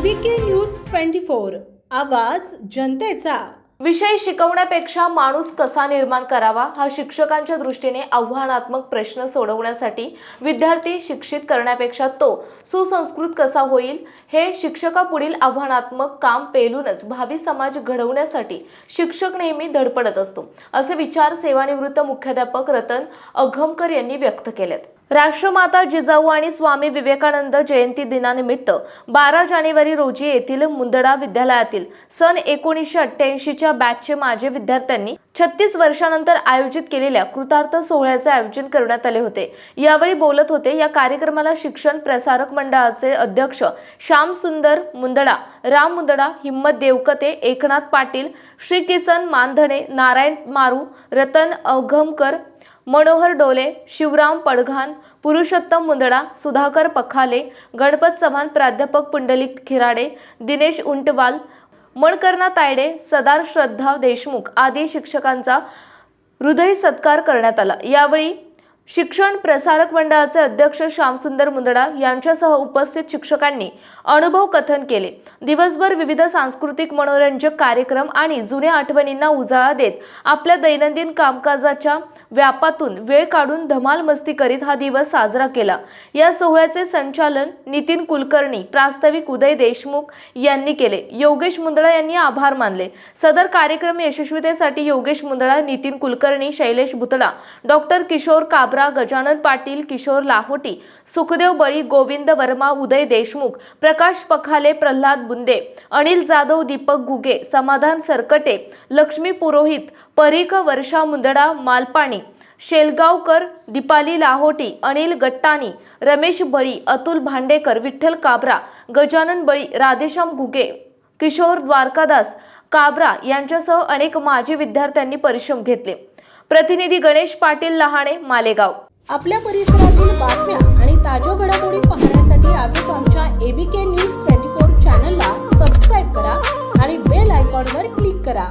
के news twenty four आवाज जनतेचा. विषय शिकवण्यापेक्षा माणूस कसा निर्माण करावा हा शिक्षकांच्या दृष्टीने आव्हानात्मक प्रश्न सोडवण्यासाठी विद्यार्थी शिक्षित करण्यापेक्षा तो सुसंस्कृत कसा होईल हे शिक्षकापुढील आव्हानात्मक काम पेलूनच भावी समाज घडवण्यासाठी शिक्षक नेहमी धडपडत असतो असे विचार सेवानिवृत्त मुख्याध्यापक रतन अघमकर यांनी व्यक्त केलेत. राष्ट्रमाता जिजाऊ आणि स्वामी विवेकानंद जयंती दिनानिमित्त बारा जानेवारी रोजी येथील मुंदडा विद्यालयातील सन एकोणीसशे अठ्ठ्याऐंशीच्या बॅचचे माजी विद्यार्थ्यांनी छत्तीस वर्षानंतर आयोजित केलेल्या कृतार्थ सोहळ्याचे आयोजन करण्यात आले होते. यावेळी बोलत होते या कार्यक्रमाला शिक्षण प्रसारक मंडळाचे अध्यक्ष श्याम सुंदर मुंदडा राम मुंदडा हिम्मत देवकते एकनाथ पाटील श्री किसन मानधने नारायण मारू रतन अघमकर मनोहर डोले शिवराम पडघान पुरुषोत्तम मुंदडा सुधाकर पखाले गणपत चव्हाण प्राध्यापक पुंडलिक खिराडे दिनेश उंटवाल मणकर्णा तायडे सदार श्रद्धा देशमुख आदी शिक्षकांचा हृदय सत्कार करण्यात आला. यावेळी शिक्षण प्रसारक मंडळाचे अध्यक्ष श्यामसुंदर मुंदडा यांच्यासह उपस्थित शिक्षकांनी अनुभव कथन केले. दिवसभर विविध सांस्कृतिक मनोरंजक कार्यक्रम आणि जुन्या आठवणींना उजाळा देत आपल्या दैनंदिन कामकाजाच्या व्यापातून वेळ काढून धमाल मस्ती करीत हा दिवस साजरा केला. या सोहळ्याचे संचालन नितीन कुलकर्णी प्रास्ताविक उदय देशमुख यांनी केले. योगेश मुंदडा यांनी आभार मानले. सदर कार्यक्रम यशस्वीतेसाठी योगेश मुंदडा नितीन कुलकर्णी शैलेश भुतडा डॉक्टर किशोर काबरा गजानन पाटील किशोर लाहोटी सुखदेव बळी गोविंद वर्मा उदय देशमुख प्रकाश पखाले प्रल्हाद बुंदे अनिल जाधव दीपक घुगे समाधान सरकटे लक्ष्मी पुरोहित परीख वर्षा मुंदडा मालपाणी शेलगावकर दीपाली लाहोटी अनिल गट्टानी रमेश बळी अतुल भांडेकर विठ्ठल काबरा गजानन बळी राधेश्याम घुगे किशोर द्वारकादास काबरा यांच्यासह अनेक माजी विद्यार्थ्यांनी परिश्रम घेतले. प्रतिनिधी गणेश पाटील लहाणे मालेगाव. आपल्या परिसरातील बातम्या आणि ताज्या घडामोडी पाहण्यासाठी आजच आमच्या एबीके न्यूज ट्वेंटी फोर चॅनलला सबस्क्राईब करा आणि बेल आयकॉनवर क्लिक करा.